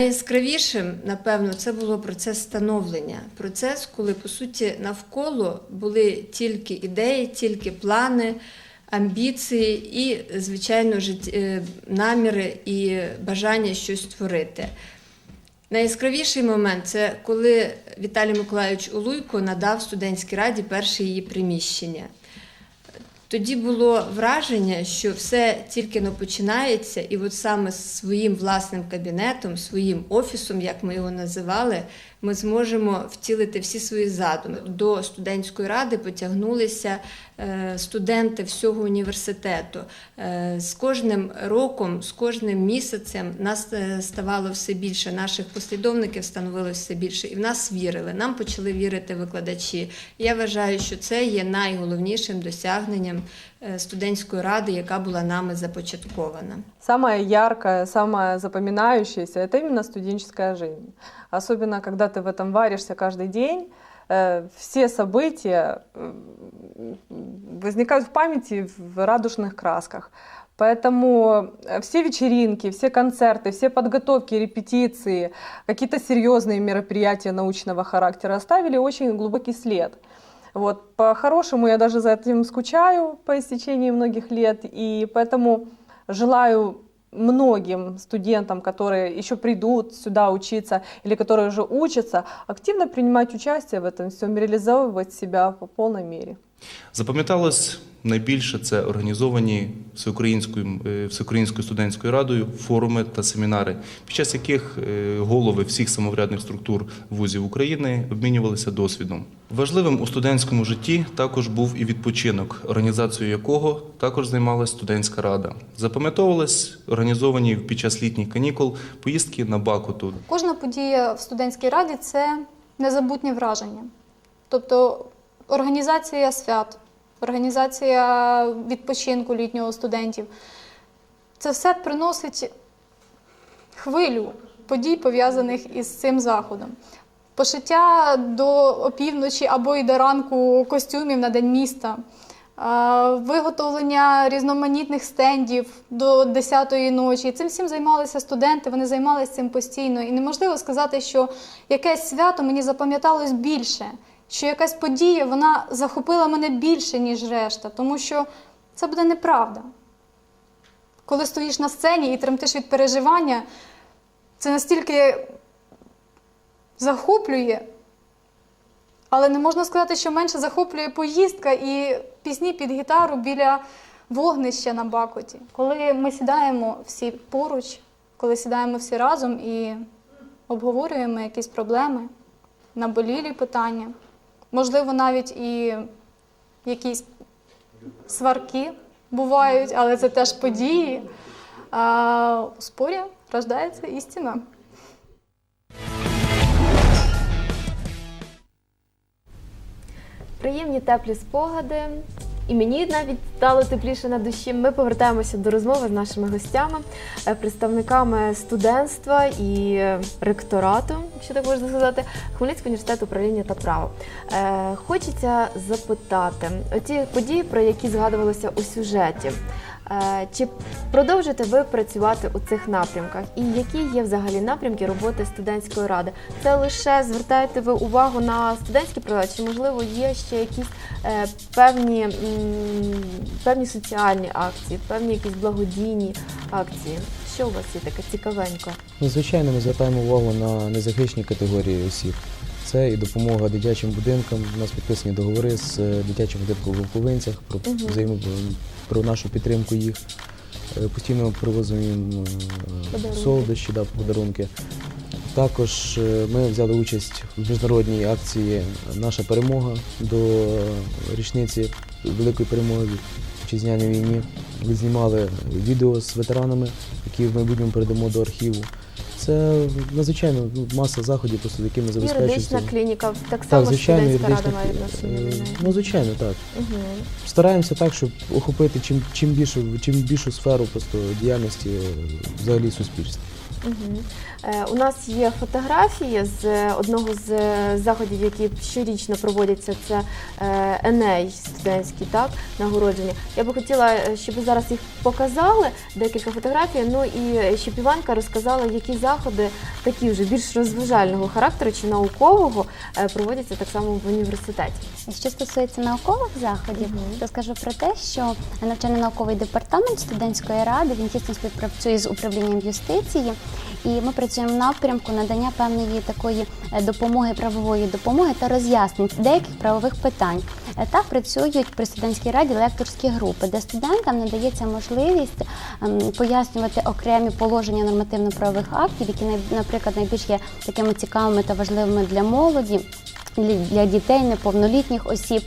Найяскравішим, напевно, це було процес становлення. Процес, коли по суті навколо були тільки ідеї, тільки плани, амбіції і, звичайно, е, наміри і бажання щось створити. Найяскравіший момент це коли Віталій Миколайович Улуйко надав студентській раді перше її приміщення. Тоді було враження, що все тільки но починається, і от саме з своїм власним кабінетом, своїм офісом, як ми його називали, ми зможемо втілити всі свої задуми. До студентської ради потягнулися студенти всього університету. Е, З кожним роком, з кожним місяцем нас е, ставало все більше, наших послідовників становилося все більше, і в нас вірили. Нам почали вірити викладачі. І Я вважаю, що це є найголовнішим досягненням е, студентської ради, яка була нами започаткована. Самое яркое, самое запоминающееся – это именно студенческая жизнь. Особенно, когда ты в этом варишься каждый день, э, все события э, возникают в памяти в радужных красках. Поэтому э, все вечеринки, все концерты, все подготовки, репетиции, какие-то серьезные мероприятия научного характера оставили очень глубокий след. Вот, по-хорошему я даже за этим скучаю по истечении многих лет, и поэтому желаю многим студентам, которые еще придут сюда учиться или которые уже учатся, активно принимать участие в этом всем, реализовывать себя по полной мере. Запам'яталось найбільше це організовані всеукраїнською, е, всеукраїнською студентською радою форуми та семінари, під час яких е, голови всіх самоврядних структур вузів України обмінювалися досвідом. Важливим у студентському житті також був і відпочинок, організацією якого також займалась студентська рада. Запам'ятовувались організовані під час літніх канікул поїздки на Бакуту, Кожна подія в студентській раді це незабутнє враження. Тобто організація свят, організація відпочинку літнього студентів. Це все приносить хвилю подій, пов'язаних із цим заходом. Пошиття до опівночі або й до ранку костюмів на День міста, виготовлення різноманітних стендів до 10-ї ночі. Цим всім займалися студенти, вони займалися цим постійно. І неможливо сказати, що якесь свято мені запам'яталось більше, що якась подія вона захопила мене більше, ніж решта, тому що це буде неправда. Коли стоїш на сцені і тремтиш від переживання, це настільки захоплює, але не можна сказати, що менше захоплює поїздка і пісні під гітару біля вогнища на Бакоті. Коли ми сідаємо всі поруч, коли сідаємо всі разом і обговорюємо якісь проблеми, наболілі питання, можливо, навіть і якісь сварки бувають, але це теж події. А, у спорі рождається істина. Приємні теплі спогади. І мені навіть стало тепліше на душі. Ми повертаємося до розмови з нашими гостями, е, представниками студентства і ректорату, якщо так можна сказати, Хмельницького університету управління та права. Е, Хочеться запитати, оті події, про які згадувалося у сюжеті. Е, Чи продовжите ви працювати у цих напрямках? І які є взагалі напрямки роботи студентської ради? Це лише звертаєте ви увагу на студентські права, чи можливо є ще якісь е, певні, певні соціальні акції, певні якісь благодійні акції? Що у вас є таке цікавенько? Ну, звичайно, ми звертаємо увагу на незахищені категорії осіб. Це і допомога дитячим будинкам. У нас підписані договори з е, дитячим будинком в Луковинцях про взаємо про нашу підтримку їх. Е, Постійно привозимо їм е, солодощі, да, подарунки. Також ми взяли участь в міжнародній акції Наша перемога до річниці великої перемоги в вітчизняній війні. Відзнімали відео з ветеранами, які в майбутньому передамо до архіву. Це надзвичайно ну, маса заходів, просто якими Юридична забезпечується. клініка, так само Так, звичайно, студентська рада юридична. має відношення до неї. Ну, звичайно, так. Угу. Стараємося так, щоб охопити чим, чим більшу, чим більшу сферу просто діяльності взагалі суспільства. Мгм. Е, У нас є фотографії з е, одного з е, заходів, які щорічно проводяться. Це е, Еней студентський, так нагородження. Я би хотіла, е, щоб ви зараз їх показали, декілька фотографій. Ну і щоб Іванка розказала, які заходи такі вже більш розважального характеру чи наукового проводяться так само в університеті. Що стосується наукових заходів, то скажу про те, що навчально-науковий департамент студентської ради він тісно співпрацює з управлінням юстиції, і ми працюємо в напрямку надання певної такої е, допомоги, правової допомоги та роз'яснень деяких правових питань. Е, Так працюють при студентській раді лекторські групи, де студентам надається можливість ем, пояснювати окремі положення нормативно-правових актів, які наприклад найбільш є такими цікавими та важливими для молоді для- дітей, неповнолітніх осіб,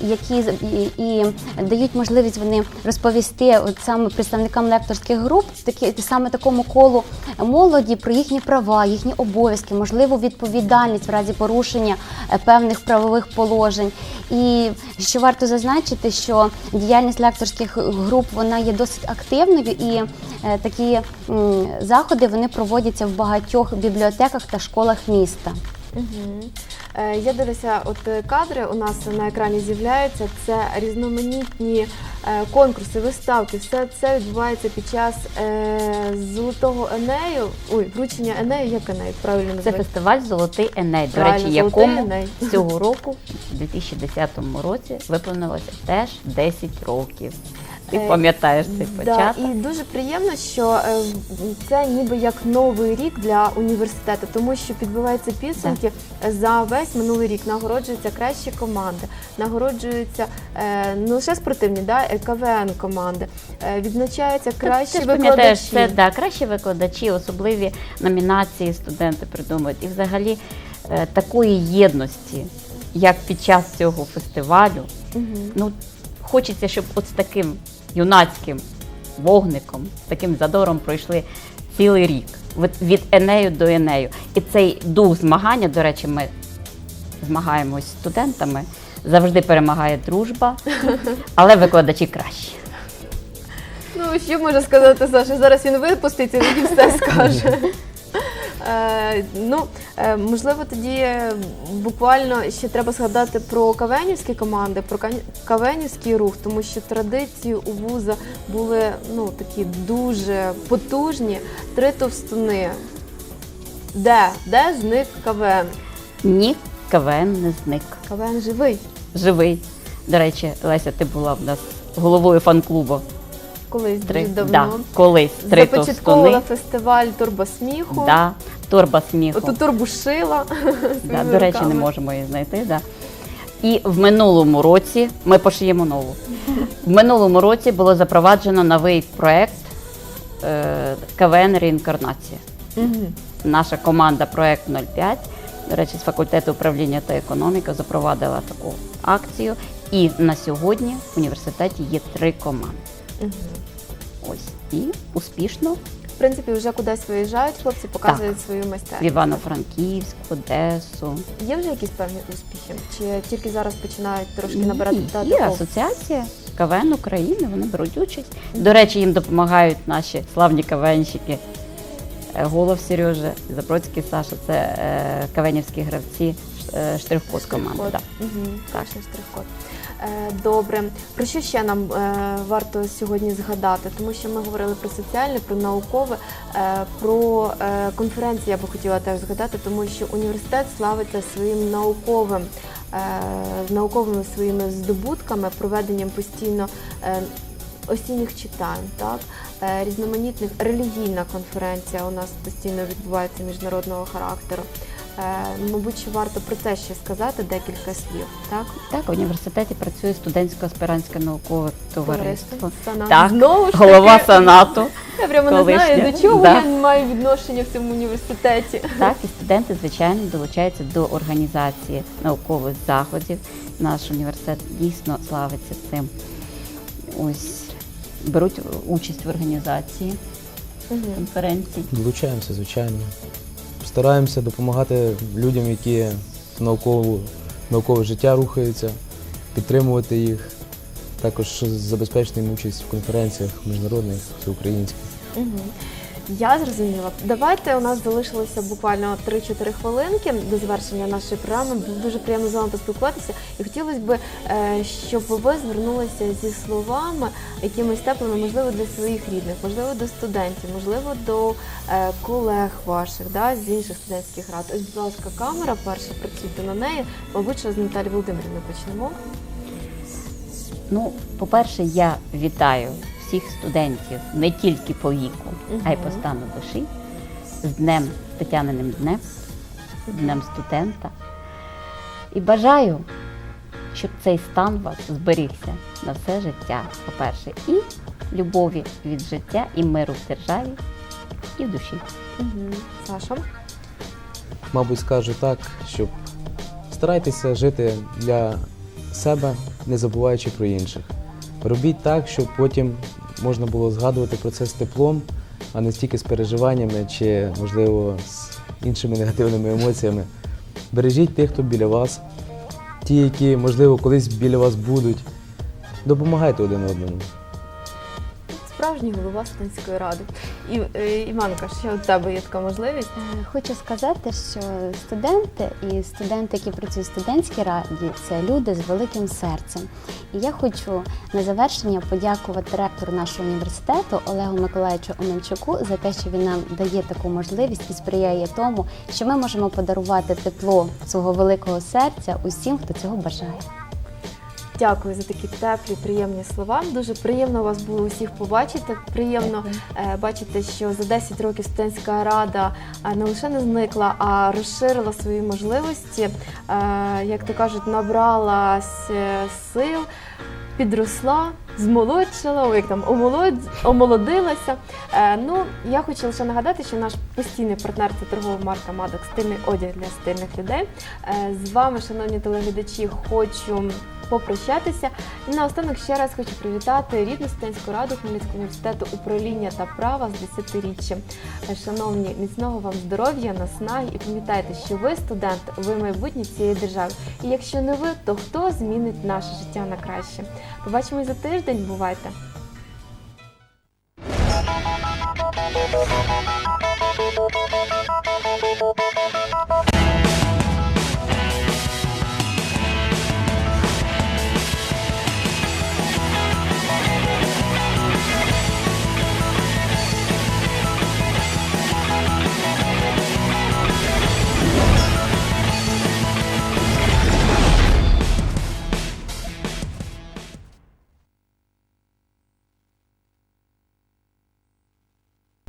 які з- і, і дають можливість вони розповісти от саме представникам лекторських груп, такі саме такому колу молоді про їхні права, їхні обов'язки, можливу відповідальність в разі порушення е, певних правових положень. І що варто зазначити, що діяльність лекторських груп вона є досить активною, і е, такі заходи вони проводяться в багатьох бібліотеках та школах міста. Угу. Е, я дивлюся, от е, кадри у нас на екрані з'являються. Це різноманітні е, конкурси, виставки. Все це відбувається під час е, золотого енею. Ой, вручення енею, як еней, правильно Це називається? фестиваль Золотий Еней, до Правильно, речі, «Золотий якому Еней». цього року, у 2010 році, виповнилося теж 10 років. Ти Е, пам'ятаєш цей Да, і дуже приємно, що е, це ніби як новий рік для університету, тому що підбиваються підсумки за весь минулий рік. Нагороджуються кращі команди, нагороджуються е, не лише спортивні, да, КВН команди, відзначаються кращі ти пам'ятаєш, викладачі. це да, кращі викладачі, особливі номінації студенти придумують. І взагалі такої єдності, як під час цього фестивалю, Мгм. ну хочеться, щоб от з таким юнацьким вогником, з таким задором пройшли цілий рік. Від, Енею до Енею. І цей дух змагання, до речі, ми змагаємось з студентами. Завжди перемагає дружба, але викладачі кращі. Ну, що може сказати Саша? Зараз він випуститься і все скаже. Е, ну, можливо, тоді е, буквально ще треба згадати про кавенівські команди, про кавенівський рух, тому що традиції у вуза були ну, такі дуже потужні. Три товстуни. Де? Де зник КВН? Ні, КВН не зник. КВН живий. Живий. До речі, Леся, ти була в нас головою фан-клубу. Колись дуже давно. да, колись три Започатковувала товстуни. фестиваль Турбосміху. Да, торба сміху. Оту турбушила. Да, до речі, не можемо її знайти. Да. І в минулому році ми пошиємо нову. В минулому році було запроваджено новий проект е, КВН Реінкарнація. Мгм. Наша команда Проект 05, до речі, з факультету управління та економіки запровадила таку акцію. І на сьогодні в університеті є три команди. Мгм. Ось і успішно принципі, вже кудись виїжджають хлопці, показують свою в майстерність. Івано-Франківськ, Одесу. Є вже якісь певні успіхи? Чи тільки зараз починають трошки Ні, набирати Є асоціація КВН України, вони беруть участь. До речі, їм допомагають наші славні КВНщики. Е, Голов Сережа, Забродський Саша, це е, КВНівські гравці штрих-код команди. Да. Угу, Кращий штрих-код. Е, Добре, про що ще нам е, варто сьогодні згадати? Тому що ми говорили про соціальне, про наукове, е, про е, конференції я би хотіла теж згадати, тому що університет славиться своїм науковим, е, науковими своїми здобутками, проведенням постійно. е, Осінніх читань, так е, різноманітних релігійна конференція у нас постійно відбувається міжнародного характеру. Е, Мабуть, варто про це ще сказати декілька слів, так? Так, в університеті працює студентсько аспірантське наукове товариство. Так, Знову ж голова таки, Сенату. Я прямо не знаю, до чого Да. я маю відношення в цьому університеті. Так, і студенти, звичайно, долучаються до організації наукових заходів. Наш університет дійсно славиться цим. Ось беруть участь в організації конференцій. Долучаємося, звичайно. Стараємося допомагати людям, які в наукову, наукове життя рухаються, підтримувати їх, також забезпечити їм участь в конференціях міжнародних, всеукраїнських. Мгм. Я зрозуміла. Давайте у нас залишилося буквально 3-4 хвилинки до завершення нашої програми. Було дуже приємно з вами поспілкуватися. І хотілося б, е, щоб ви звернулися зі словами якимись теплими, можливо, для своїх рідних, можливо, до студентів, можливо, до е, колег ваших, да, з інших студентських рад. Ось, будь ласка, камера перша, працюйте на неї. Мабуть, з Наталі Володимирівни почнемо. Ну, по-перше, я вітаю всіх студентів не тільки по віку, а й по стану душі з днем, з Тетяниним днем, з днем студента. І бажаю, щоб цей стан вас зберігся на все життя, по-перше, і любові від життя, і миру в державі, і в душі. Угу. Саша. Мабуть, скажу так, щоб старайтеся жити для себе, не забуваючи про інших. Робіть так, щоб потім можна було згадувати про це з теплом, а не стільки з переживаннями чи, можливо, з іншими негативними емоціями. Бережіть тих, хто біля вас, ті, які, можливо, колись біля вас будуть. Допомагайте один одному. Справжній голова студентської ради. І, е, Іванка, ще у тебе є така можливість. Е, Хочу сказати, що студенти і студенти, які працюють в студентській раді, це люди з великим серцем. І я хочу на завершення подякувати ректору нашого університету Олегу Миколаївичу Омельчуку за те, що він нам дає таку можливість і сприяє тому, що ми можемо подарувати тепло свого великого серця усім, хто цього бажає. Дякую за такі теплі, приємні слова. Дуже приємно вас було усіх побачити. Приємно е, бачити, що за 10 років студентська рада е, не лише не зникла, а розширила свої можливості. Е, як то кажуть, набралась е, сил, підросла, змолодшила, о, як там омолод... омолодилася. Е, ну, я хочу лише нагадати, що наш постійний партнер це торгова марка Мадок стильний одяг для стильних людей. Е, з вами, шановні телеглядачі, хочу попрощатися. І наостанок ще раз хочу привітати рідну студентську раду Хмельницького університету управління та права з 10-річчям. Е, Шановні, міцного вам здоров'я, наснаги і пам'ятайте, що ви студент, ви майбутнє цієї держави. І якщо не ви, то хто змінить наше життя на краще? Побачимось за тиждень. Бувайте!